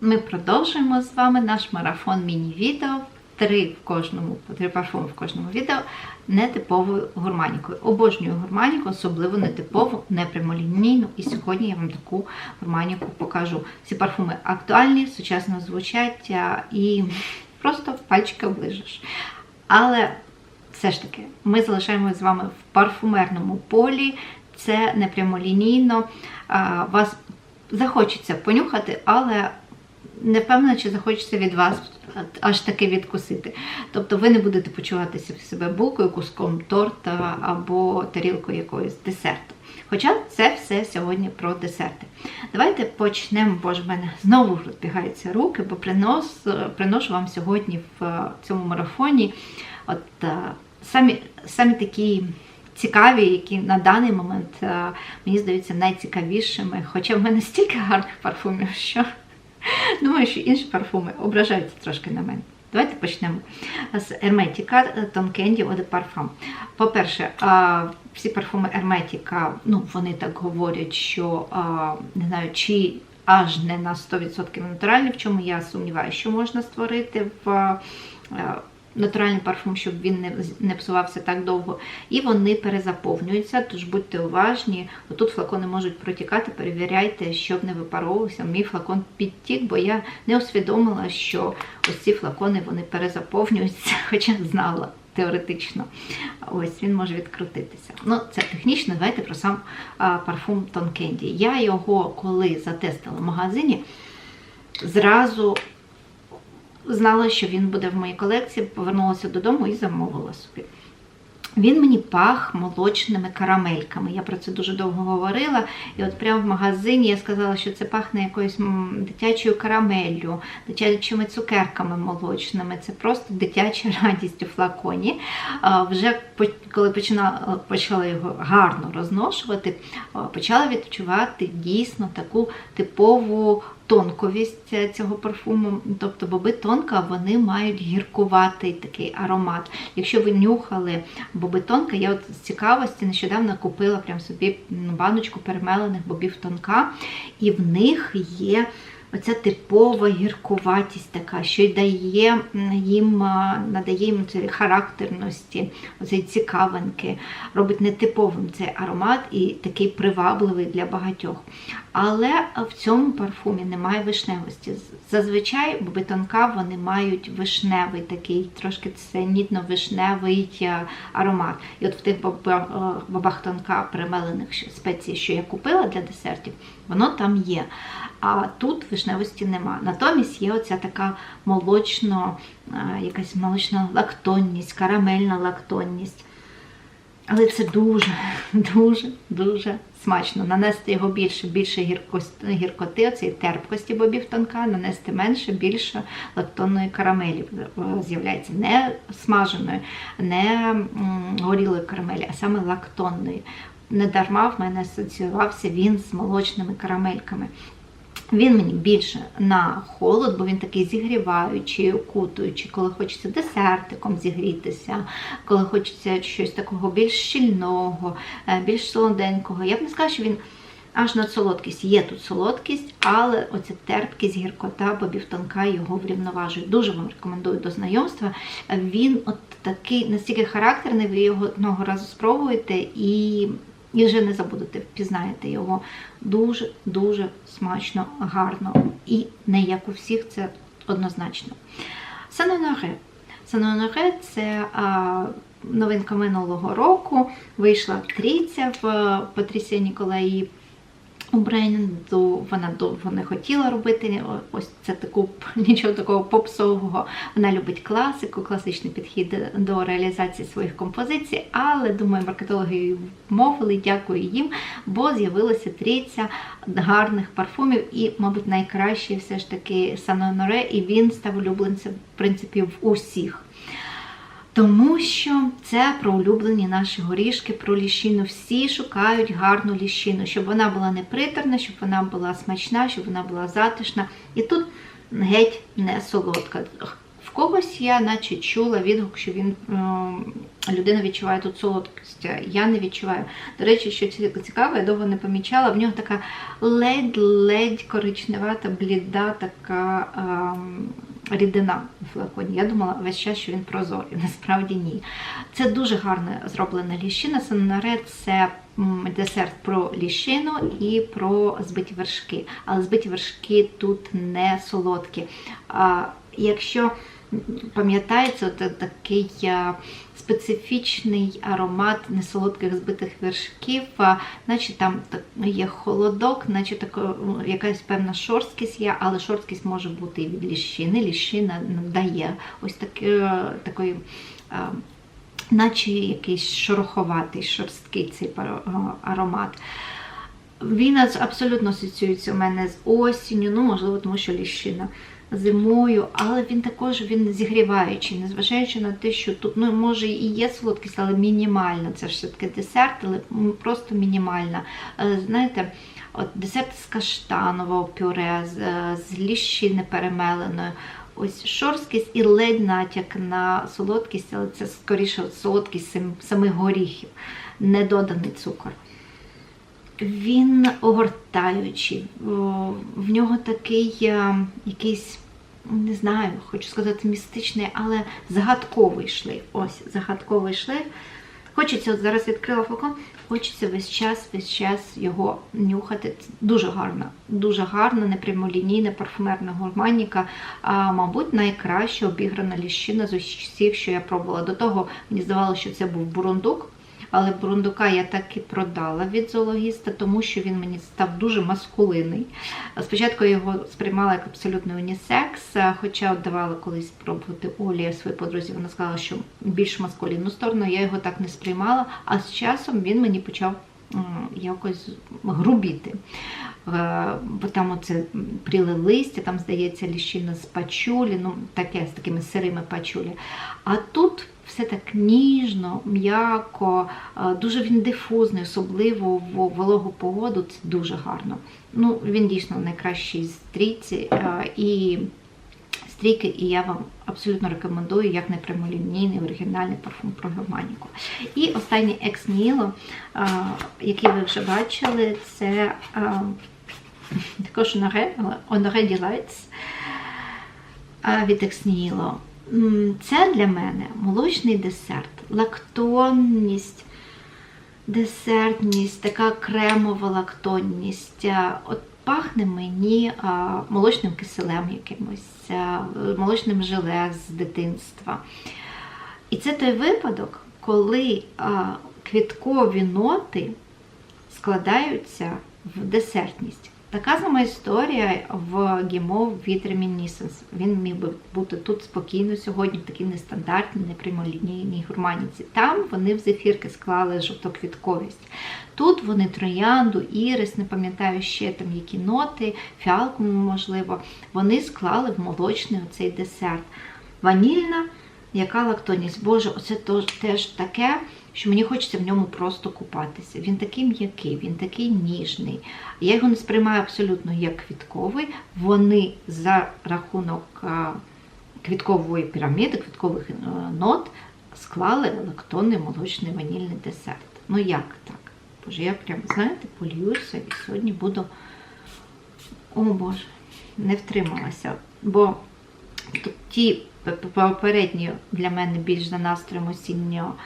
Ми продовжуємо з вами наш марафон міні-відео. Три в кожному, три парфуми в кожному відео нетиповою гурманікою. Обожнюю гурманіку, особливо нетипову, непрямолінійну. І сьогодні я вам таку гурманіку покажу. Ці парфуми актуальні, сучасно звучать і просто пальчики оближеш. Але все ж таки, ми залишаємося з вами в парфумерному полі. Це не прямолінійно. А, Вас захочеться понюхати, але не впевнена, чи захочеться від вас аж таки відкусити. Тобто ви не будете почуватися в себе булкою, куском торта або тарілкою якоїсь десерту. Хоча це все сьогодні про десерти. Давайте почнемо, бо ж в мене знову розбігаються руки, бо принос, приношу вам сьогодні в цьому марафоні от, е, самі, самі такі цікаві, які на даний момент е, мені здаються найцікавішими. Хоча в мене стільки гарних парфумів, що думаю, що інші парфуми ображаються трошки на мене. Давайте почнемо з Ерметіка Eau de Parfum. По-перше, всі парфуми Ерметіка, ну, вони так говорять, що не знаю, чи аж не на 100% натуральні, в чому я сумніваюся, що можна створити в а, натуральний парфум, щоб він не, не псувався так довго. І вони перезаповнюються, тож будьте уважні. Отут флакони можуть протікати, перевіряйте, щоб не випаровувався. Мій флакон підтік, бо я не усвідомила, що ось ці флакони вони перезаповнюються, хоча знала. Теоретично, ось він може відкрутитися. Ну, це технічно, давайте про сам а, парфум Candy. Я його, коли затестила в магазині, зразу знала, що він буде в моїй колекції, повернулася додому і замовила собі. Він мені пах молочними карамельками. Я про це дуже довго говорила. І от прямо в магазині я сказала, що це пахне якоюсь дитячою карамеллю, дитячими цукерками молочними. Це просто дитяча радість у флаконі. Вже коли починала, почала його гарно розношувати, почала відчувати дійсно таку типову тонковість цього парфуму. Тобто боби тонка, вони мають гіркуватий такий аромат. Якщо ви нюхали боби тонка, я от з цікавості нещодавно купила прям собі баночку перемелених бобів тонка, і в них є. Оця типова гіркуватість така, що й дає їм, надає їм характерності, оцей цікавинки, робить нетиповим цей аромат і такий привабливий для багатьох. Але в цьому парфумі немає вишневості. Зазвичай боби тонка вони мають вишневий такий, трошки ценітно-вишневий аромат. І от в тих бобах тонка примелених спецій, що я купила для десертів, воно там є. А тут вишневості нема. Натомість є оця така молочно, якась молочна лактонність, карамельна лактонність. Але це дуже, дуже, дуже смачно. Нанести його більше, більше гіркоти, цієї терпкості бобів тонка, нанести менше, більше лактонної карамелі з'являється. Не смаженої, не горілої карамелі, а саме лактонної. Недарма в мене асоціювався він з молочними карамельками. Він мені більше на холод, бо він такий зігріваючий, окутуючий, коли хочеться десертиком зігрітися, коли хочеться щось такого більш щільного, е, більш солоденького. Я б не сказала, що він аж над солодкість. Є тут солодкість, але оця терпкість, гіркота, бобів тонка його врівноважує. Дуже вам рекомендую до знайомства. Він от такий настільки характерний, ви його одного разу спробуєте і і вже не забудете, впізнаєте його дуже-дуже смачно, гарно. І не як у всіх, це однозначно. Санонаре. Санонаре це а, новинка минулого року. Вийшла трійця в Патрісія Ніколаї у бренду вона довго не хотіла робити ось це таку нічого такого попсового. Вона любить класику, класичний підхід до реалізації своїх композицій, але думаю, маркетологи її вмовили, дякую їм, бо з'явилася трійця гарних парфумів, і, мабуть, найкращий все ж таки Саноноре, і він став улюбленцем в принципі в усіх. Тому що це про улюблені наші горішки, про ліщину. Всі шукають гарну ліщину, щоб вона була не приторна, щоб вона була смачна, щоб вона була затишна. І тут геть не солодка. В когось я наче чула відгук, що він ем, людина відчуває тут солодкість. Я не відчуваю. До речі, що цікаво, я довго не помічала. В нього така ледь-ледь коричневата, бліда, така ем, рідина у флаконі. Я думала весь час, що він прозорий. Насправді ні. Це дуже гарно зроблена ліщина. Сенарет це десерт про ліщину і про збиті вершки. Але збиті вершки тут не солодкі. А, якщо м, пам'ятаєте, такий специфічний аромат несолодких збитих вершків, а, наче там є холодок, наче тако, якась певна шорсткість є, але шорсткість може бути і від ліщини. Ліщина дає ось таки, такої. наче якийсь шороховатий, шорсткий цей аромат. Він абсолютно асоціюється у мене з осінню, ну, можливо, тому що ліщина зимою, але він також він зігріваючий, незважаючи на те, що тут, ну, може, і є солодкість, але мінімальна. Це ж все-таки десерт, але просто мінімальна. Е, Знаєте, от десерт з каштанового пюре, з, е, ліщини перемеленої. Ось шорсткість і ледь натяк на солодкість, але це скоріше солодкість самих горіхів, не доданий цукор. Він огортаючий, в нього такий е, якийсь, не знаю, хочу сказати, містичний, але загадковий шлейф. Ось загадковий шлейф. Хочеться, от зараз відкрила флакон, хочеться весь час, весь час його нюхати. Дуже гарна, дуже гарна, непрямолінійна парфумерна гурманіка. А, мабуть, найкраще обіграна ліщина з усіх, що я пробувала. До того мені здавалося, що це був бурундук. Але бурундука я так і продала від зоологіста, тому що він мені став дуже маскулинний. Спочатку я його сприймала як абсолютно унісекс, хоча давала колись спробувати Олі своїй подрузі. Вона сказала, що більш маскулінну сторону я його так не сприймала, а з часом він мені почав якось грубіти. Е, Бо там оце пріле листя, там здається ліщина з пачулі, ну таке з такими сирими пачулі. А тут все так ніжно, м'яко, е, дуже він дифузний, особливо в вологу погоду. Це дуже гарно. Ну, він дійсно найкращий з трійці е, і стрійки, і я вам абсолютно рекомендую як непрямолінійний оригінальний парфум про германіку. І останній екс Ніло, який ви вже бачили, це також Honoré Delights від Екс Ніло. Це для мене молочний десерт, лактонність, десертність, така кремова лактонність. От пахне мені молочним киселем якимось, молочним желе з дитинства. І це той випадок, коли квіткові ноти складаються в десертність. Така сама історія в гімов від Reminiscence. Він міг би бути тут спокійно сьогодні, в такій нестандартній, непрямолінійній гурманіці. Там вони в зефірки склали жовтоквітковість. Тут вони троянду, ірис, не пам'ятаю ще там які ноти, фіалку, можливо, вони склали в молочний оцей десерт. Ванільна, яка лактонність. Боже, оце теж таке, що мені хочеться в ньому просто купатися. Він такий м'який, він такий ніжний. Я його не сприймаю абсолютно як квітковий. Вони за рахунок а, квіткової піраміди, квіткових е, нот склали лактонний молочний ванільний десерт. Ну як так? Боже, я прям, знаєте, полююся і сьогодні буду. О Боже, не втрималася. Бо ті попередні для мене більш за настроєм осінньо а, м,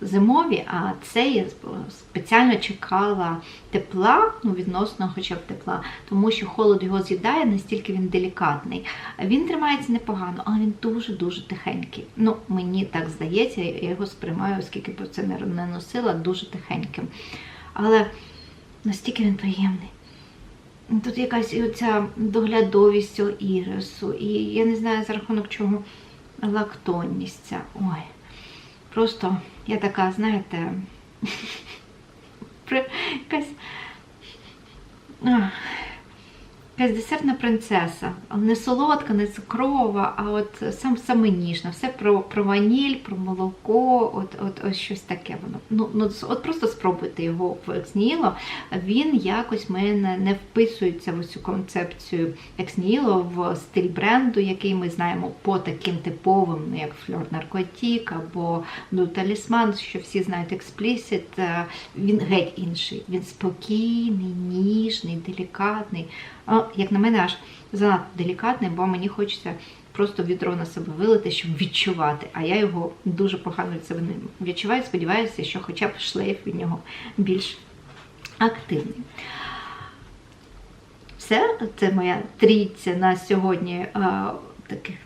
зимові, а це я спеціально чекала тепла, ну відносно хоча б тепла, тому що холод його з'їдає, настільки він делікатний. Він тримається непогано, але він дуже-дуже тихенький. Ну, мені так здається, я його сприймаю, оскільки б це не носила, дуже тихеньким. Але настільки він приємний. Тут якась і оця доглядовість цього ірису, і я не знаю за рахунок чого лактонність ця. Ой. Просто я така, знаєте, якась якась десертна принцеса, не солодка, не цукрова, а от сам саме ніжна. Все про, про ваніль, про молоко, от, от, ось щось таке воно. Ну, ну, от просто спробуйте його в ексніло. Він якось в мене не вписується в цю концепцію ексніло в стиль бренду, який ми знаємо по таким типовим, як Фльор Наркотік або Ну Талісман, що всі знають експлісит. Він геть інший. Він спокійний, ніжний, делікатний. Як на мене, аж занадто делікатний, бо мені хочеться просто відро на себе вилити, щоб відчувати. А я його дуже погано від себе не відчуваю. Сподіваюся, що хоча б шлейф від нього більш активний. Все, це моя трійця на сьогодні а, таких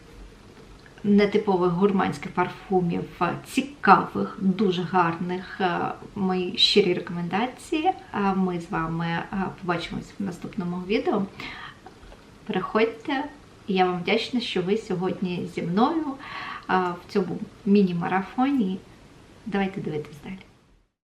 нетипових гурманських парфумів, цікавих, дуже гарних. Мої щирі рекомендації. А ми з вами побачимось в наступному відео. Переходьте, я вам вдячна, що ви сьогодні зі мною в цьому міні-марафоні. Давайте дивитись далі.